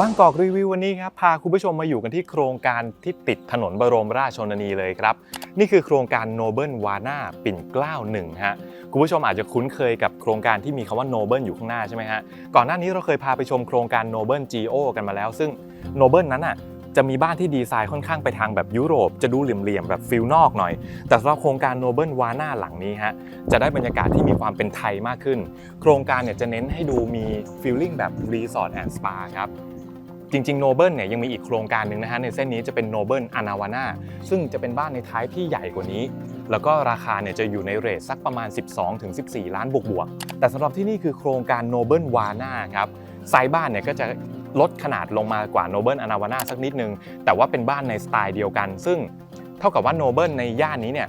บางกอกรีวิววันนี้ครับพาคุณผู้ชมมาอยู่กันที่โครงการที่ติดถนนบรมราชชนนีเลยครับ นี่คือโครงการโนเบิลวาน่าปิ่นเกล้าหนึ่งฮะคุณผู้ชมอาจจะคุ้นเคยกับโครงการที่มีคำว่าโนเบิลอยู่ข้างหน้าใช่ไหมฮะก่อนหน้านี้เราเคยพาไปชมโครงการโนเบิลจีโอกันมาแล้ว ซึ่งโนเบิลนั้นอะจะมีบ้านที่ดีไซน์ค่อนข้างไปทางแบบยุโรป จะดูเหลี่ยมๆแบบฟิลนอกหน่อย แต่สำหรับโครงการโนเบิลวาน่าหลังนี้ฮะจะได้บรรยากาศที่มีความเป็นไทยมากขึ้น โครงการเนี่ยจะเน้นให้ดูมีฟีลลิ่งแบบรีสอร์ทแอนด์สปาครับ จริงๆโนเบิลเนี่ยยังมีอีกโครงการหนึ่งนะฮะในเส้นนี้จะเป็นโนเบิลอานาวาน่าซึ่งจะเป็นบ้านในท้ายที่ใหญ่กว่านี้ แล้วก็ราคาเนี่ยจะอยู่ในเรทสักประมาณ 12-14 ล้านบวกๆแต่สำหรับที่นี่คือโครงการโนเบิลวาน่าครับไซส์บ้านเนี่ยก็จะลดขนาดลงมากว่าโนเบิลอานาวาน่าสักนิดนึง แต่ว่าเป็นบ้านในสไตล์เดียวกัน ซึ่งเท่ากับว่าโนเบิลในย่านนี้เนี่ย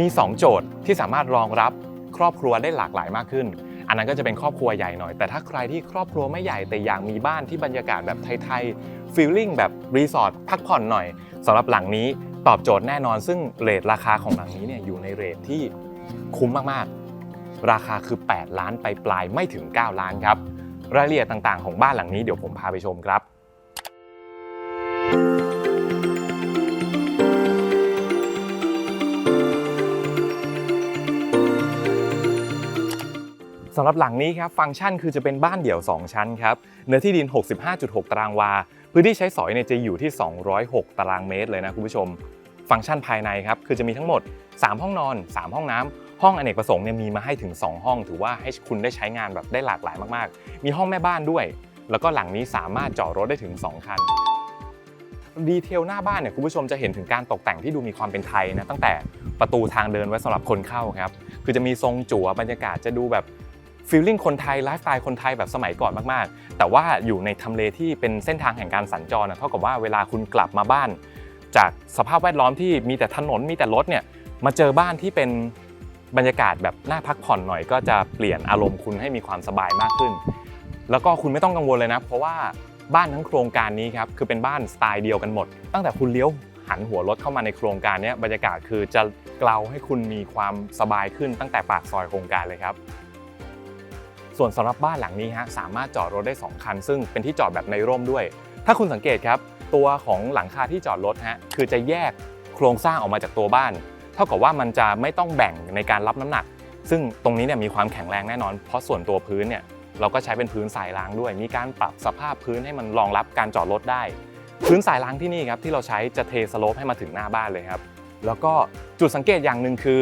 มี 2 โจทย์ที่สามารถรองรับครอบครัวได้หลากหลายมากขึ้น อันนั้นก็จะเป็นครอบครัวใหญ่หน่อย แต่ถ้าใครที่ครอบครัวไม่ใหญ่แต่อยากมีบ้านที่บรรยากาศแบบไทยๆฟีลลิ่งแบบรีสอร์ทพักผ่อนหน่อยสำหรับหลังนี้ตอบโจทย์แน่นอน ซึ่งเรทราคาของหลังนี้เนี่ยอยู่ในเรทที่คุ้มมากๆ ราคาคือ 8 ล้านไปปลายไม่ถึง 9 ล้านครับรายละเอียดต่างๆ ของบ้านหลังนี้เดี๋ยวผมพาไปชมครับำหรับหลังนี้ครับฟังก์ชันคือจะเป็นบ้านเดี่ยว 2 ชั้นครับเนื้อที่ดิน 65.6 ตารางวา พื้นที่ใช้สอยเนี่ยจะอยู่ที่ 206 ตารางเมตรเลยนะคุณผู้ชม ฟังก์ชันภายในครับคือจะมีทั้งหมด 3 ห้องนอน 3 ห้องน้ำห้องอเนกประสงค์เนี่ยมีมาให้ถึง 2 ห้อง ถือว่าให้คุณได้ใช้งานแบบได้หลากหลายมากๆ มีห้องแม่บ้านด้วย แล้วก็หลังนี้สามารถจอดรถได้ถึง 2 คันดีเทลหน้าบ้านเนี่ยคุณผู้ชมจะเห็นถึงการตกแต่งที่ดูมีความเป็นไทยนะตั้งแต่ประตูทางเดินไว้สำหรับคนเข้าครับ คือจะมีทรงจั่วบรรยากาศจะดูแบบ ฟีลลิ่งคนไทยไลฟ์สไตล์คนไทยแบบสมัยก่อนมากๆ แต่ว่าอยู่ในทำเลที่เป็นเส้นทางแห่งการสัญจรนะเท่ากับว่าเวลาคุณกลับมาบ้าน จากสภาพแวดล้อมที่มีแต่ถนนมีแต่รถเนี่ยมาเจอบ้านที่เป็นบรรยากาศแบบน่าพักผ่อนหน่อยก็จะเปลี่ยนอารมณ์คุณให้มีความสบายมากขึ้น แล้วก็คุณไม่ต้องกังวลเลยนะ เพราะว่าบ้านทั้งโครงการนี้ครับคือเป็นบ้านสไตล์เดียวกันหมด ตั้งแต่คุณเลี้ยวหันหัวรถเข้ามาในโครงการเนี้ยบรรยากาศคือจะเกลาให้คุณมีความสบายขึ้นตั้งแต่ปากซอยโครงการเลยครับ ส่วนสำหรับบ้านหลังนี้ฮะสามารถจอดรถได้ 2 คัน ซึ่งเป็นที่จอดแบบในร่มด้วย ถ้าคุณสังเกตครับ ตัวของหลังคาที่จอดรถฮะคือจะแยกโครงสร้างออกมาจากตัวบ้าน เท่ากับว่ามันจะไม่ต้องแบ่งในการรับน้ำหนัก ซึ่งตรงนี้เนี่ยมีความแข็งแรงแน่นอน เพราะส่วนตัวพื้นเนี่ยเราก็ใช้เป็นพื้นสายรางด้วย มีการปรับสภาพพื้นให้มันรองรับการจอดรถได้ พื้นสายรางที่นี่ครับที่เราใช้จะเทสโลปให้มาถึงหน้าบ้านเลยครับ แล้วก็จุดสังเกตอย่างหนึ่งคือ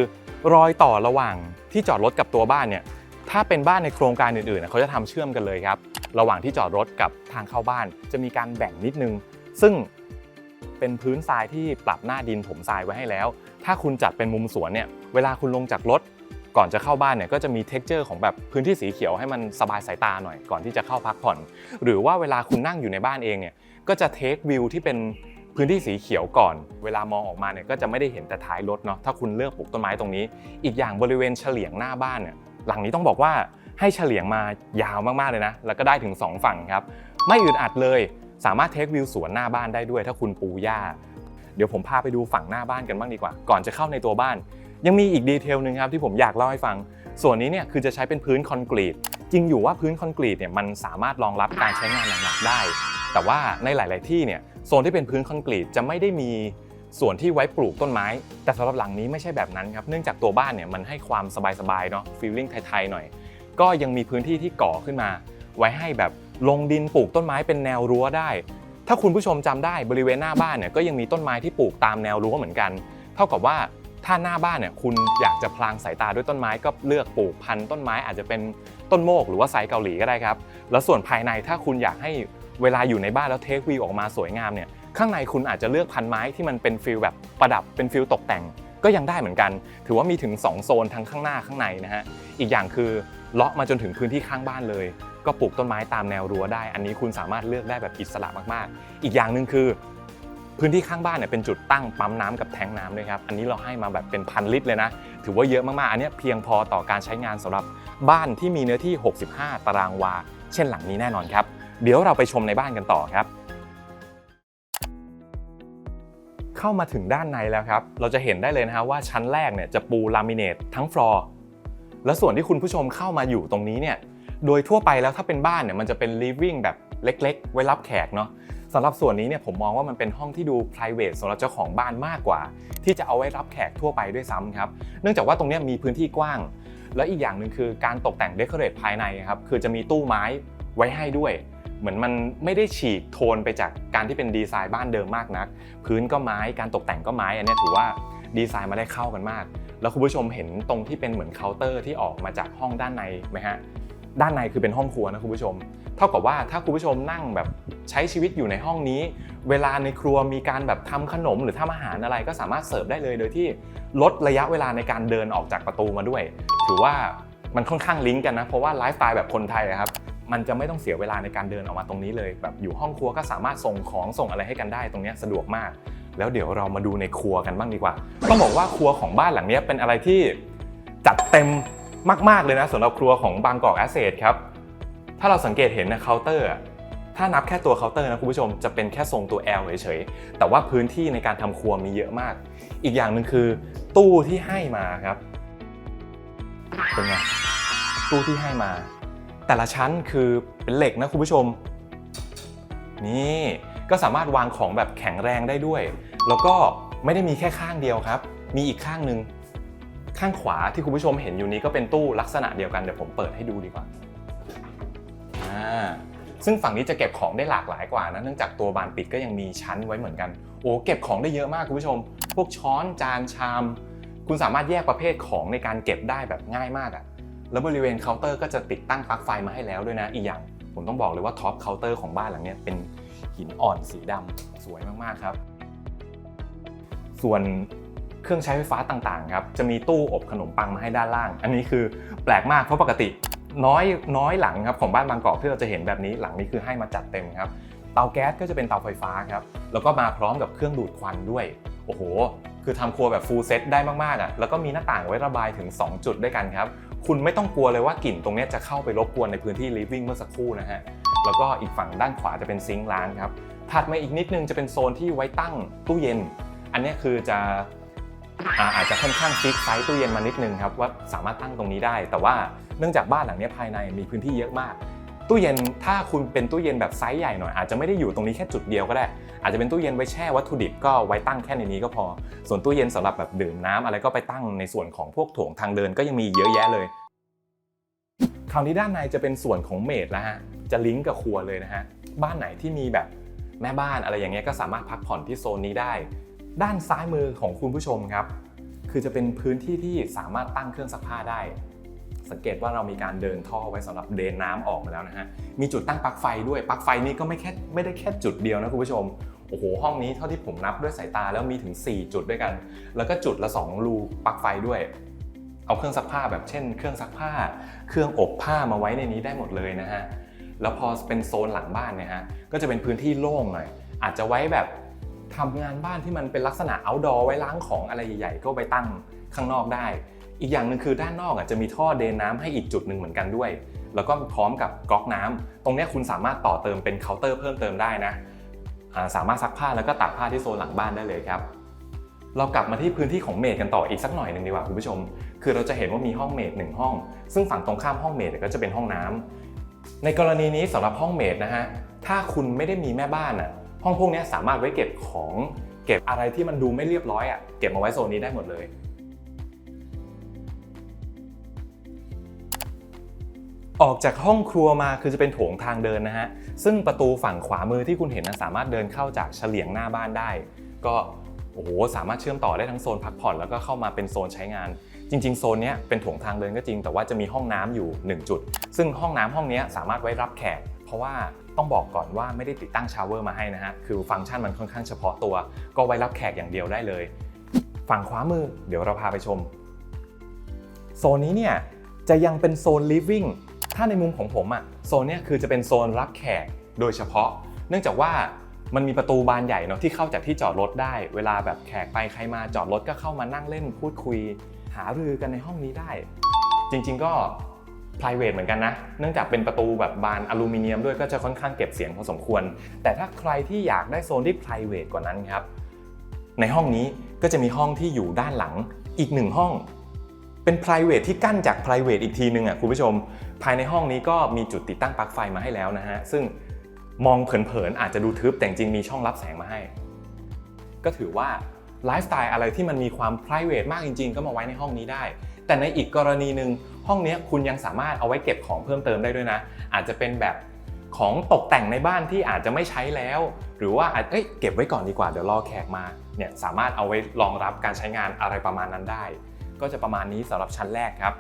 รอยต่อระหว่างที่จอดรถกับตัวบ้านเนี่ย ถ้าเป็นบ้านในโครงการอื่นๆเขาจะทำเชื่อมกันเลยครับ ระหว่างที่จอดรถกับทางเข้าบ้าน จะมีการแบ่งนิดนึง ซึ่งเป็นพื้นทรายที่ปรับหน้าดินถมทรายไว้ให้แล้ว ถ้าคุณจัดเป็นมุมสวนเนี่ย เวลาคุณลงจากรถ ก่อนจะเข้าบ้านเนี่ยก็จะมีเท็กเจอร์ของแบบพื้นที่สีเขียวให้มันสบายสายตาหน่อยก่อนที่จะเข้าพักผ่อน หรือว่าเวลาคุณนั่งอยู่ในบ้านเองเนี่ย ก็จะเทควิวที่เป็นพื้นที่สีเขียวก่อน เวลามองออกมาเนี่ยก็จะไม่ได้เห็นแต่ท้ายรถเนาะ ถ้าคุณเลือกปลูกต้นไม้ตรงนี้ อีกอย่างบริเวณเฉลียงหน้าบ้านเนี่ย หลังนี้ต้องบอกว่าให้เฉลียงมายาวมากๆเลยนะ แล้วก็ได้ถึง 2 ฝั่งครับ ไม่อึดอัดเลย สามารถเทควิวสวนหน้าบ้านได้ด้วย ถ้าคุณปูหญ้า เดี๋ยวผมพาไปดูฝั่งหน้าบ้านกันบ้างดีกว่า ก่อนจะเข้าในตัวบ้าน ยังมีอีกดีเทลหนึ่งครับที่ผมอยากเล่าให้ฟัง ส่วนนี้เนี่ยคือจะใช้เป็นพื้นคอนกรีต จริงอยู่ว่าพื้นคอนกรีตเนี่ยมันสามารถรองรับการใช้งานหนักๆได้ แต่ว่าในหลาย ๆ ที่เนี่ยโซนที่เป็นพื้นคอนกรีตจะไม่ได้มี ส่วนที่ไว้ปลูกต้นไม้ แต่สำหรับหลังนี้ไม่ใช่แบบนั้นครับ เนื่องจากตัวบ้านเนี่ยมันให้ความสบายๆเนาะฟีลลิ่งไทยๆหน่อย ก็ยังมีพื้นที่ที่ก่อขึ้นมา ไว้ให้แบบลงดินปลูกต้นไม้เป็นแนวรั้วได้ ถ้าคุณผู้ชมจำได้บริเวณหน้าบ้านเนี่ยก็ยังมีต้นไม้ที่ปลูกตามแนวรั้วเหมือนกัน เท่ากับว่าถ้าหน้าบ้านเนี่ยคุณอยากจะพลางสายตาด้วยต้นไม้ก็เลือกปลูกพันธุ์ต้นไม้อาจจะเป็นต้นโมกหรือว่าไซส์เกาหลีก็ได้ครับ แล้วส่วนภายในถ้าคุณอยากให้เวลาอยู่ในบ้านแล้วเทควิวออกมาสวยงามเนี่ย ข้างในคุณอาจจะเลือกพันไม้ที่มันเป็นฟิลแบบประดับเป็นฟิลตกแต่ง ก็ยังได้เหมือนกัน ถือว่ามีถึง 2 โซนทั้งข้างหน้าข้างในนะฮะอีกอย่างคือเลาะมาจนถึงพื้นที่ข้างบ้านเลย ก็ปลูกต้นไม้ตามแนวรั้วได้ อันนี้คุณสามารถเลือกได้แบบอิสระมากๆ อีกอย่างหนึ่งคือ พื้นที่ข้างบ้านเนี่ยเป็นจุดตั้งปั๊มน้ำกับแทงน้ำด้วยครับอันนี้เราให้มาแบบเป็นพันลิตรเลยนะ ถือว่าเยอะมากๆ อันนี้เพียงพอต่อการใช้งานสำหรับบ้านที่มีเนื้อที่ 65 ตารางวา เช่นหลังนี้แน่นอนครับ เดี๋ยวเราไปชมในบ้านกันต่อครับ เข้ามาถึงด้านในแล้วครับ เราจะเห็นได้เลยนะฮะว่าชั้นแรกเนี่ยจะปูลามิเนตทั้งฟลอร์แล้วส่วนที่คุณผู้ชมเข้ามาอยู่ตรงนี้เนี่ยโดยทั่วไปแล้วถ้าเป็นบ้านเนี่ยมันจะเป็น living แบบเล็ก ๆ ไว้รับแขกเนาะสำหรับส่วนนี้เนี่ยผมมองว่ามันเป็นห้องที่ดู p r i v a t สำหรับเจ้าของบ้านมากกว่า ที่จะเอาไว้รับแขกทั่วไปด้วยซ้ำครับ เนื่องจากว่าตรงนี้มีพื้นที่กว้าง แล้วอีกอย่างหนึ่งคือการตกแต่งเดคอเรทภายในครับคือจะมีตู้ไม้ไว้ให้ด้วย เหมือนมันไม่ได้ฉีกโทนไปจากการที่เป็นดีไซน์บ้านเดิมมากนัก พื้นก็ไม้การตกแต่งก็ไม้อันนี้ถือว่าดีไซน์มาได้เข้ากันมาก แล้วคุณผู้ชมเห็นตรงที่เป็นเหมือนเคาน์เตอร์ที่ออกมาจากห้องด้านในไหมฮะด้านในคือเป็นห้องครัวนะคุณผู้ชม เท่ากับว่าถ้าคุณผู้ชมนั่งแบบใช้ชีวิตอยู่ในห้องนี้ เวลาในครัวมีการแบบทำขนมหรือทำอาหารอะไรก็สามารถเสิร์ฟได้เลย โดยที่ลดระยะเวลาในการเดินออกจากประตูมาด้วย ถือว่ามันค่อนข้างลิงก์กันนะ เพราะว่าไลฟ์สไตล์แบบคนไทยครับ มันจะไม่ต้องเสียเวลาในการเดินออกมาตรงนี้เลยแบบอยู่ห้องครัวก็สามารถส่งของส่งอะไรให้กันได้ตรงนี้สะดวกมาก แล้วเดี๋ยวเรามาดูในครัวกันบ้างดีกว่าต้องบอกว่าครัวของบ้านหลังนี้เป็นอะไรที่จัดเต็มมาก ๆ เลยนะสำหรับครัวของบางกอกแอสเซทครับ ถ้าเราสังเกตเห็นนะเคาน์เตอร์ ถ้านับแค่ตัวเคาน์เตอร์นะคุณผู้ชมจะเป็นแค่ทรงตัว L เฉยๆ แต่ว่าพื้นที่ในการทำครัวมีเยอะมาก อีกอย่างหนึ่งคือ ตู้ที่ให้มาครับ เป็นไง ตู้ที่ให้มา แต่ละชั้นคือเป็นเหล็กนะคุณผู้ชม นี่ก็สามารถวางของแบบแข็งแรงได้ด้วย แล้วก็ไม่ได้มีแค่ข้างเดียวครับ มีอีกข้างหนึ่งข้างขวาที่คุณผู้ชมเห็นอยู่นี้ก็เป็นตู้ลักษณะเดียวกันเดี๋ยวผมเปิดให้ดูดีกว่าอ่าซึ่งฝั่งนี้จะเก็บของได้หลากหลายกว่านะเนื่องจากตัวบานปิดก็ยังมีชั้นไว้เหมือนกัน โอ้เก็บของได้เยอะมากคุณผู้ชม พวกช้อนจานชาม คุณสามารถแยกประเภทของในการเก็บได้แบบง่ายมากอะ แล้วบริเวณเคาน์เตอร์ก็จะติดตั้งปลั๊กไฟมาให้แล้วด้วยนะอีกอย่าง ผมต้องบอกเลยว่าท็อปเคาน์เตอร์ของบ้านหลังนี้เป็นหินอ่อนสีดำสวยมากๆครับ ส่วนเครื่องใช้ไฟฟ้าต่างๆครับจะมีตู้อบขนมปังมาให้ด้านล่าง อันนี้คือแปลกมากเพราะปกติน้อยน้อยหลังครับของบ้านบางกอกที่เราจะเห็นแบบนี้หลังนี้คือให้มาจัดเต็มครับเตาแก๊สก็จะเป็นเตาไฟฟ้าครับแล้วก็มาพร้อมกับเครื่องดูดควันด้วยโอ้โห คือทำครัวแบบฟูลเซ็ตได้มากๆอะแล้วก็มีหน้าต่างไว้ระบายถึง 2 จุดด้วยกันครับ คุณไม่ต้องกลัวเลยว่ากลิ่นตรงนี้จะเข้าไปรบกวนในพื้นที่ living เมื่อสักครู่นะฮะแล้วก็อีกฝั่งด้านขวาจะเป็นซิงค์ล้างครับถัดมาอีกนิดนึงจะเป็นโซนที่ไว้ตั้งตู้เย็น อันนี้คือจะอาอาจจะค่อนข้างฟิกไซส์ตู้เย็นมานิดนึงครับว่าสามารถตั้งตรงนี้ได้ แต่ว่าเนื่องจากบ้านหลังนี้ภายในมีพื้นที่เยอะมาก ตู้เย็นถ้าคุณเป็นตู้เย็นแบบไซส์ใหญ่หน่อยอาจจะไม่ได้อยู่ตรงนี้แค่จุดเดียวก็ได้ อาจจะเป็นตู้เย็นไว้แช่วัตถุดิบก็ไว้ตั้งแค่ในนี้ก็พอ ส่วนตู้เย็นสำหรับแบบดื่มน้ำอะไรก็ไปตั้งในส่วนของพวกโถงทางเดินก็ยังมีเยอะแยะเลย คราวนี้ด้านในจะเป็นส่วนของเมดแล้วฮะจะลิงก์กับครัวเลยนะฮะบ้านไหนที่มีแบบแม่บ้านอะไรอย่างเงี้ยก็สามารถพักผ่อนที่โซนนี้ได้ ด้านซ้ายมือของคุณผู้ชมครับ คือจะเป็นพื้นที่ที่สามารถตั้งเครื่องซักผ้าได้ สังเกตว่าเรามีการเดินท่อไว้สำหรับเดินน้ำออกมาแล้วนะฮะ มีจุดตั้งปลั๊กไฟด้วย ปลั๊กไฟนี้ก็ไม่แค่ไม่ได้แค่จุดเดียวนะคุณผู้ชม โอ้โห ห้องนี้เท่าที่ผมนับด้วยสายตาแล้วมีถึง 4 จุดด้วยกัน แล้วก็จุดละ 2 รูปลั๊กไฟด้วย เอาเครื่องซักผ้าแบบเช่น เครื่องซักผ้า เครื่องอบผ้ามาไว้ในนี้ได้หมดเลยนะฮะ แล้วพอเป็นโซนหลังบ้านเนี่ยฮะ ก็จะเป็นพื้นที่โล่งหน่อย อาจจะไว้แบบทำงานบ้านที่มันเป็นลักษณะ outdoor ไว้ล้างของอะไรใหญ่ ๆ ก็ไปตั้งข้างนอกได้ อีกอย่างหนึ่งคือด้านนอกอะจะมีท่อเดนน้ำให้อีกจุดหนึ่งเหมือนกันด้วย แล้วก็พร้อมกับก๊อกน้ำตรงนี้คุณสามารถต่อเติมเป็นเคาน์เตอร์เพิ่มเติมได้นะสามารถซักผ้าแล้วก็ตากผ้าที่โซนหลังบ้านได้เลยครับเรากลับมาที่พื้นที่ของเมดกันต่ออีกสักหน่อยหนึ่งดีกว่าคุณผู้ชม คือเราจะเห็นว่ามีห้องเมดหนึ่งห้อง ซึ่งฝั่งตรงข้ามห้องเมดก็จะเป็นห้องน้ำในกรณีนี้สำหรับห้องเมดนะฮะ ถ้าคุณไม่ได้มีแม่บ้านอะ ห้องพวกนี้สามารถไว้เก็บของ เก็บอะไรที่มันดูไม่เรียบร้อยอะ เก็บมาไว้โซนนี้ได้หมดเลย ออกจากห้องครัวมาคือจะเป็นโถงทางเดินนะฮะ ซึ่งประตูฝั่งขวามือที่คุณเห็นนะสามารถเดินเข้าจากเฉลียงหน้าบ้านได้ ก็โอ้โหสามารถเชื่อมต่อได้ทั้งโซนพักผ่อนแล้วก็เข้ามาเป็นโซนใช้งาน จริง ๆ โซนนี้เป็นโถงทางเดินก็จริง แต่ว่าจะมีห้องน้ำอยู่ 1 จุด ซึ่งห้องน้ำห้องนี้สามารถไว้รับแขก เพราะว่าต้องบอกก่อนว่าไม่ได้ติดตั้งชาวเวอร์มาให้นะฮะ คือฟังก์ชันมันค่อนข้างเฉพาะตัว ก็ไว้รับแขกอย่างเดียวได้เลย ฝั่งขวามือเดี๋ยวเราพาไปชม โซนนี้เนี่ยจะยังเป็นโซน living ถ้าในมุมของผมอะโซนเนี้ยคือจะเป็นโซนรับแขกโดยเฉพาะ เนื่องจากว่ามันมีประตูบานใหญ่เนาะที่เข้าจากที่จอดรถได้ เวลาแบบแขกไปใครมาจอดรถก็เข้ามานั่งเล่นพูดคุย หารือกันในห้องนี้ได้ จริง ๆ ก็ private เหมือนกันนะ เนื่องจากเป็นประตูแบบบานอลูมิเนียมด้วยก็จะค่อนข้างเก็บเสียงพอสมควร แต่ถ้าใครที่อยากได้โซนที่ private กว่านั้นครับ ในห้องนี้ก็จะมีห้องที่อยู่ด้านหลังอีกหนึ่งห้อง เป็น private ที่กั้นจาก private อีกทีนึงอะคุณผู้ชม ภายในห้องนี้ก็มีจุดติดตั้งปลั๊กไฟมาให้แล้วนะฮะ ซึ่งมองเผินๆอาจจะดูทึบแต่จริงมีช่องรับแสงมาให้ ก็ถือว่าไลฟ์สไตล์อะไรที่มันมีความ private มากจริง ๆ ก็มาไว้ในห้องนี้ได้ แต่ในอีกกรณีหนึ่งห้องนี้คุณยังสามารถเอาไว้เก็บของเพิ่มเติมได้ด้วยนะ อาจจะเป็นแบบของตกแต่งในบ้านที่อาจจะไม่ใช้แล้ว หรือว่าเอ้ยเก็บไว้ก่อนดีกว่าเดี๋ยวรอแขกมาเนี่ยสามารถเอาไว้รองรับการใช้งานอะไรประมาณนั้นได้ ก็จะประมาณนี้สำหรับชั้นแรกครับ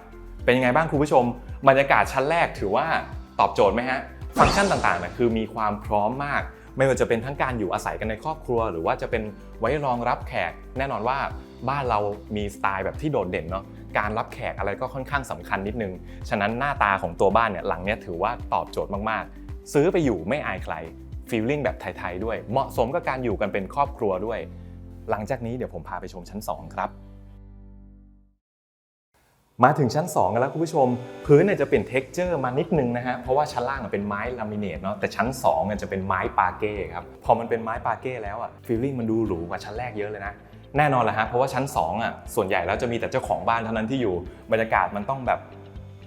เป็นยังไงบ้างคุณผู้ชม บรรยากาศชั้นแรกถือว่าตอบโจทย์ไหมฮะ ฟังก์ชันต่างๆนะคือมีความพร้อมมาก ไม่ว่าจะเป็นทั้งการอยู่อาศัยกันในครอบครัว หรือว่าจะเป็นไว้รองรับแขก แน่นอนว่าบ้านเรามีสไตล์แบบที่โดดเด่นเนาะการรับแขกอะไรก็ค่อนข้างสำคัญนิดนึง ฉะนั้นหน้าตาของตัวบ้านเนี่ยหลังเนี้ยถือว่าตอบโจทย์มากๆ ซื้อไปอยู่ไม่อายใครฟีลลิ่งแบบไทย ๆ ด้วย เหมาะสมกับการอยู่กันเป็นครอบครัวด้วย หลังจากนี้เดี๋ยวผมพาไปชมชั้น 2 ครับ มาถึงชั้น 2 กันแล้วคุณผู้ชม พื้นเนี่ยจะเปลี่ยนเท็กเจอร์มานิดนึงนะฮะ เพราะว่าชั้นล่างเป็นไม้ลามิเนตเนาะแต่ชั้น2เนี่ยจะเป็นไม้ปาเก้ครับ พอมันเป็นไม้ปาเก้แล้วอะฟีลลิ่งมันดูหรูกว่าชั้นแรกเยอะเลยนะ แน่นอนแหละฮะเพราะว่าชั้น 2อะส่วนใหญ่แล้วจะมีแต่เจ้าของบ้านเท่านั้นที่อยู่บรรยากาศมันต้องแบบ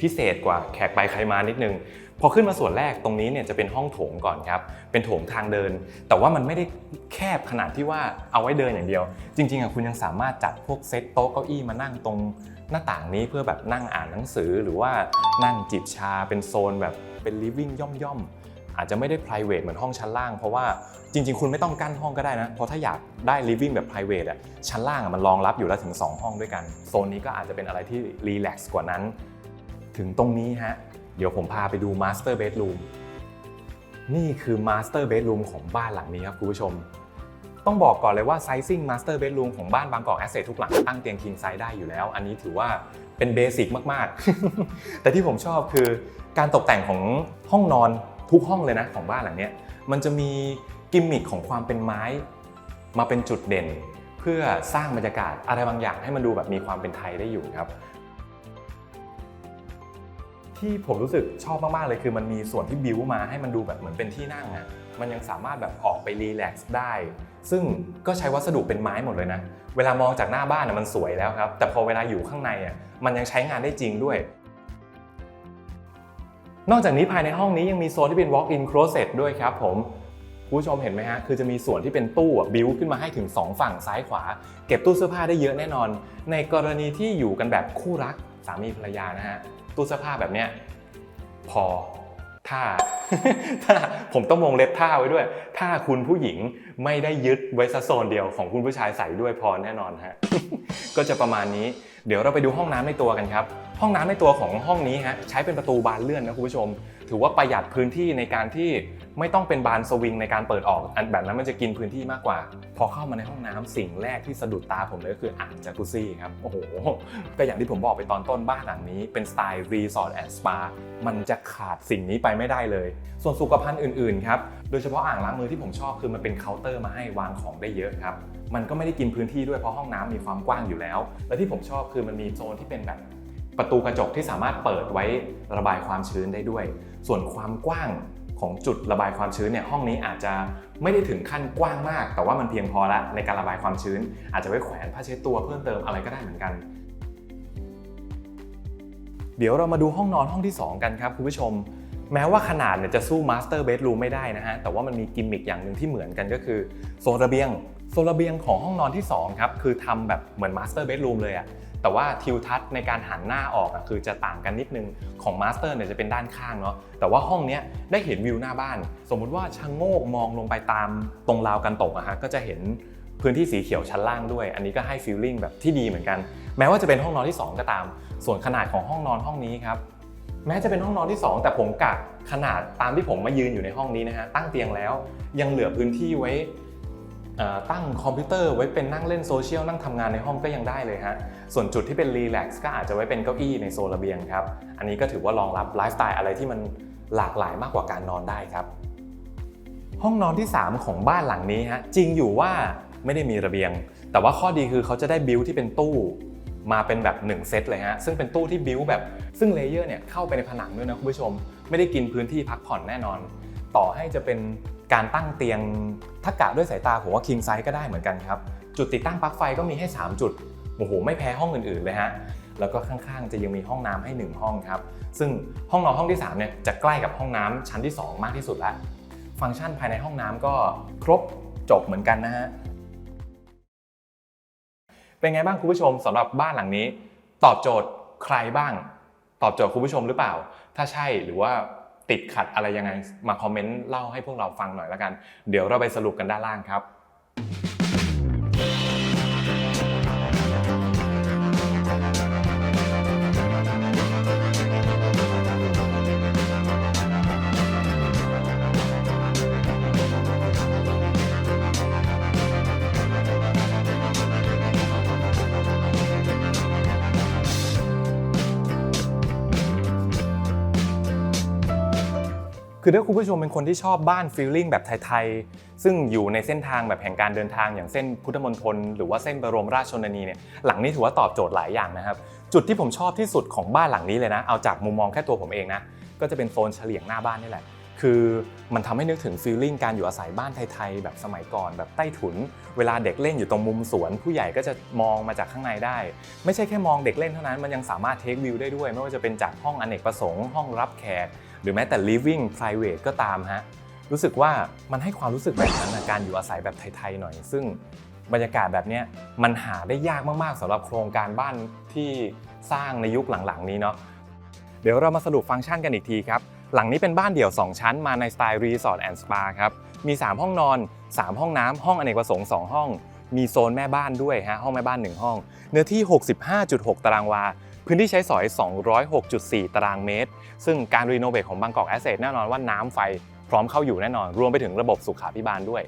พิเศษกว่าแขกไปใครมานิดนึง พอขึ้นมาส่วนแรกตรงนี้เนี่ยจะเป็นห้องโถงก่อนครับ เป็นโถงทางเดิน แต่ว่ามันไม่ได้แคบขนาดที่ว่าเอาไว้เดินอย่างเดียว จริงๆอะคุณยังสามารถจัดพวกเซตโต๊ะเก้าอี้มานั่งตรงหน้าต่างนี้เพื่อแบบนั่งอ่านหนังสือหรือว่านั่งจิบชาเป็นโซนแบบเป็นลิฟวิ่งย่อมๆ อาจจะไม่ได้ p r i v a t เหมือนห้องชั้นล่าง เพราะว่าจริง ๆ คุณไม่ต้องกั้นห้องก็ได้นะ เพราะถ้าอยากได้ living แบบ p r i v a t อะชั้นล่างอะมันรองรับอยู่แล้วถึง 2 ห้องด้วยกัน โซนนี้ก็อาจจะเป็นอะไรที่รีแลกซ์กว่านั้น ถึงตรงนี้ฮะ เดี๋ยวผมพาไปดู master bedroom นี่คือ master bedroom ของบ้านหลังนี้ครับคุณผู้ชม ต้องบอกก่อนเลยว่า sizing master bedroom ของบ้านบางกอกแอสเซททุกหลังตั้งเตียง king size ได้อยู่แล้ว อันนี้ถือว่าเป็นเบสิกมากๆ แต่ที่ผมชอบคือการตกแต่งของห้องนอนทุกห้องเลยนะของบ้านหลังนี้มันจะมีกิมมิคของความเป็นไม้ มาเป็นจุดเด่น เพื่อสร้างบรรยากาศอะไรบางอย่างให้มันดูแบบมีความเป็นไทยได้อยู่ครับ ที่ผมรู้สึกชอบมาก ๆ เลยคือมันมีส่วนที่บิวมาให้มันดูแบบเหมือนเป็นที่นั่งอะมันยังสามารถแบบออกไปรีแลกซ์ได้ ซึ่งก็ใช้วัสดุเป็นไม้หมดเลยนะ เวลามองจากหน้าบ้านน่ะมันสวยแล้วครับ แต่พอเวลาอยู่ข้างในอะมันยังใช้งานได้จริงด้วย นอกจากนี้ภายในห้องนี้ยังมีโซนที่เป็น walk-in closet ด้วยครับผมผู้ชมเห็นไหมฮะ คือจะมีส่วนที่เป็นตู้อะบิวขึ้นมาให้ถึง 2 ฝั่งซ้ายขวา เก็บตู้เสื้อผ้าได้เยอะแน่นอน ในกรณีที่อยู่กันแบบคู่รักสามีภรรยานะฮะ ตู้เสื้อผ้าแบบเนี้ยพอถ้าถ้าผมต้องวงเล็บท่าไว้ด้วย ถ้าคุณผู้หญิงไม่ได้ยึดไว้ซะโซนเดียวของคุณผู้ชายใส่ด้วยพอแน่นอนฮะก็จะประมาณนี้ เดี๋ยวเราไปดูห้องน้ำในตัวกันครับ ห้องน้ำในตัวของห้องนี้ฮะใช้เป็นประตูบานเลื่อนนะคุณผู้ชม ถือว่าประหยัดพื้นที่ในการที่ไม่ต้องเป็นบานสวิงในการเปิดออก อันแบบนั้นมันจะกินพื้นที่มากกว่า พอเข้ามาในห้องน้ำสิ่งแรกที่สะดุดตาผมเลยก็คืออ่างจากุซี่ครับโอ้โหก็อย่างที่ผมบอกไปตอนต้นบ้านหลังนี้เป็นสไตล์รีสอร์ทแอนด์สปามันจะขาดสิ่งนี้ไปไม่ได้เลย ส่วนสุขภัณฑ์อื่นๆครับโดยเฉพาะอ่างล้างมือที่ผมชอบคือมันเป็นเคาน์เตอร์มาให้วางของได้เยอะครับมันก็ไม่ได้กินพื้นที่ด้วยเพราะห้องน้ำมีความกว้างอยู่แล้ว และที่ผมชอบคือมันมีโซนที่เป็นแบบ ประตูกระจกที่สามารถเปิดไว้ระบายความชื้นได้ด้วย ส่วนความกว้างของจุดระบายความชื้นเนี่ยห้องนี้อาจจะไม่ได้ถึงขั้นกว้างมาก แต่ว่ามันเพียงพอละในการระบายความชื้น อาจจะไว้แขวนผ้าเช็ดตัวเพิ่มเติมอะไรก็ได้เหมือนกัน เดี๋ยวเรามาดูห้องนอนห้องที่ 2 กันครับคุณผู้ชม แม้ว่าขนาดเนี่ยจะสู้มาสเตอร์เบดรูมไม่ได้นะฮะแต่ว่ามันมีกิมมิคอย่างหนึ่งที่เหมือนกันก็คือโซนระเบียงโซนระเบียงของห้องนอนที่2ครับคือทำแบบเหมือนมาสเตอร์เบดรูมเลยอะ แต่ว่าทิวทัศน์ในการหันหน้าออกอะคือจะต่างกันนิดนึงของมาสเตอร์เนี่ยจะเป็นด้านข้างเนาะแต่ว่าห้องเนี้ยได้เห็นวิวหน้าบ้าน สมมุติว่าชะโงกมองลงไปตามตรงราวกันตกอะฮะก็จะเห็นพื้นที่สีเขียวชั้นล่างด้วย อันนี้ก็ให้ฟีลลิ่งแบบที่ดีเหมือนกัน แม้ว่าจะเป็นห้องนอนที่ 2 ก็ตาม ส่วนขนาดของห้องนอนห้องนี้ครับแม้จะเป็นห้องนอนที่ 2 แต่ผมกะขนาดตามที่ผมมายืนอยู่ในห้องนี้นะฮะตั้งเตียงแล้ว ยังเหลือพื้นที่ไว้ ตั้งคอมพิวเตอร์ไว้เป็นนั่งเล่นโซเชียลนั่งทำงานในห้องก็ยังได้เลยฮะ ส่วนจุดที่เป็นรีแลกซ์ก็อาจจะไว้เป็นเก้าอี้ในโซนระเบียงครับ อันนี้ก็ถือว่ารองรับไลฟ์สไตล์อะไรที่มันหลากหลายมากกว่าการนอนได้ครับ ห้องนอนที่ 3 ของบ้านหลังนี้ฮะจริงอยู่ว่าไม่ได้มีระเบียง แต่ว่าข้อดีคือเขาจะได้บิวที่เป็นตู้มาเป็นแบบ 1 เซตเลยฮะ ซึ่งเป็นตู้ที่บิวแบบซึ่งเลเยอร์เนี่ยเข้าไปในผนังด้วยนะคุณผู้ชม ไม่ได้กินพื้นที่พักผ่อนแน่นอน ต่อให้จะเป็น การตั้งเตียงถ้ากะด้วยสายตาผมว่า king size ก็ได้เหมือนกันครับ จุดติดตั้งปลั๊กไฟก็มีให้ 3 จุดโอ้โหไม่แพ้ห้องอื่นๆเลยฮะแล้วก็ข้างๆ จะยังมีห้องน้ำให้ 1 ห้องครับ ซึ่งห้องนอนห้องที่3เนี่ยจะใกล้กับห้องน้ำชั้นที่ 2 มากที่สุดแล้ว ฟังก์ชันภายในห้องน้ำก็ครบจบเหมือนกันนะฮะเป็นไงบ้างคุณผู้ชมสำหรับบ้านหลังนี้ ตอบโจทย์ใครบ้าง ตอบโจทย์คุณผู้ชมหรือเปล่า ถ้าใช่หรือว่า ติดขัดอะไรยังไงมาคอมเมนต์เล่าให้พวกเราฟังหน่อยละกัน เดี๋ยวเราไปสรุปกันด้านล่างครับ คือถ้าคุณผู้ชมเป็นคนที่ชอบบ้านฟีลลิ่งแบบไทยๆ ซึ่งอยู่ในเส้นทางแบบแห่งการเดินทางอย่างเส้นพุทธมณฑลหรือว่าเส้นบรมราชชนนีเนี่ยหลังนี้ถือว่าตอบโจทย์หลายอย่างนะครับ จุดที่ผมชอบที่สุดของบ้านหลังนี้เลยนะ เอาจากมุมมองแค่ตัวผมเองนะ ก็จะเป็นโซนเฉลียงหน้าบ้านนี่แหละ คือมันทำให้นึกถึงฟีลลิ่งการอยู่อาศัยบ้านไทยๆ แบบสมัยก่อนแบบใต้ถุน เวลาเด็กเล่นอยู่ตรงมุมสวน ผู้ใหญ่ก็จะมองมาจากข้างในได้ ไม่ใช่แค่มองเด็กเล่นเท่านั้นมันยังสามารถเทควิวได้ด้วย ไม่ว่าจะเป็นจากห้องอเนกประสงค์ห้องรับแขก หรือแม้แต่ living private ก็ตามฮะรู้สึกว่ามันให้ความรู้สึกแบบนั้นนะการอยู่อาศัยแบบไทยๆหน่อย ซึ่งบรรยากาศแบบเนี้ยมันหาได้ยากมากๆสำหรับโครงการบ้านที่สร้างในยุคหลังๆ นี้เนาะเดี๋ยวเรามาสรุปฟังก์ชันกันอีกทีครับ หลังนี้เป็นบ้านเดี่ยว 2 ชั้นมาในสไตล์รีสอร์ทแอนด์สปาครับ มี 3 ห้องนอน 3 ห้องน้ำห้องอเนกประสงค์ 2 ห้อง มีโซนแม่บ้านด้วยฮะห้องแม่บ้าน 1 ห้อง เนื้อที่ 65.6 ตารางวา พื้นที่ใช้สอย 206.4 ตารางเมตร ซึ่งการรีโนเวทของบางกอกแอสเซทแน่นอนว่าน้ำไฟพร้อมเข้าอยู่แน่นอน รวมไปถึงระบบสุขาภิบาลด้วย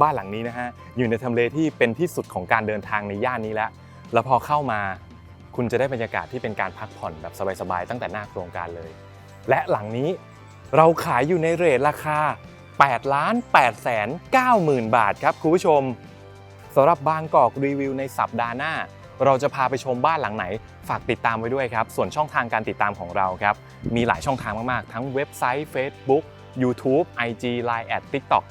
บ้านหลังนี้นะฮะ อยู่ในทำเลที่เป็นที่สุดของการเดินทางในย่านนี้แล้ว แล้วพอเข้ามาคุณจะได้บรรยากาศที่เป็นการพักผ่อนแบบสบายๆ ตั้งแต่หน้าโครงการเลย และหลังนี้เราขายอยู่ในเรทราคา 8 ล้าน8แสน9หมื่นบาทครับคุณผู้ชมสำหรับบางกอกรีวิวในสัปดาห์หน้า เราจะพาไปชมบ้านหลังไหน ฝากติดตามไว้ด้วยครับ ส่วนช่องทางการติดตามของเราครับ มีหลายช่องทางมาก ๆ ทั้งเว็บไซต์ Facebook YouTube IG Line แอด TikTok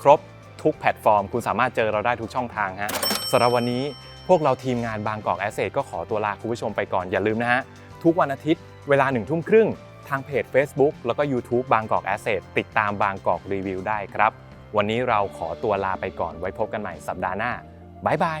ครบทุกแพลตฟอร์ม คุณสามารถเจอเราได้ทุกช่องทางฮะสำหรับวันนี้พวกเราทีมงานบางกอกแอสเซทก็ขอตัวลาคุณผู้ชมไปก่อนอย่าลืมนะฮะ ทุกวันอาทิตย์เวลาหนึ่งทุ่มครึ่งทางเพจ Facebook แล้วก็ YouTube บางกอกแอสเซทติดตามบางกอกรีวิวได้ครับ วันนี้เราขอตัวลาไปก่อนไว้พบกันใหม่สัปดาห์หน้าบ๊ายบาย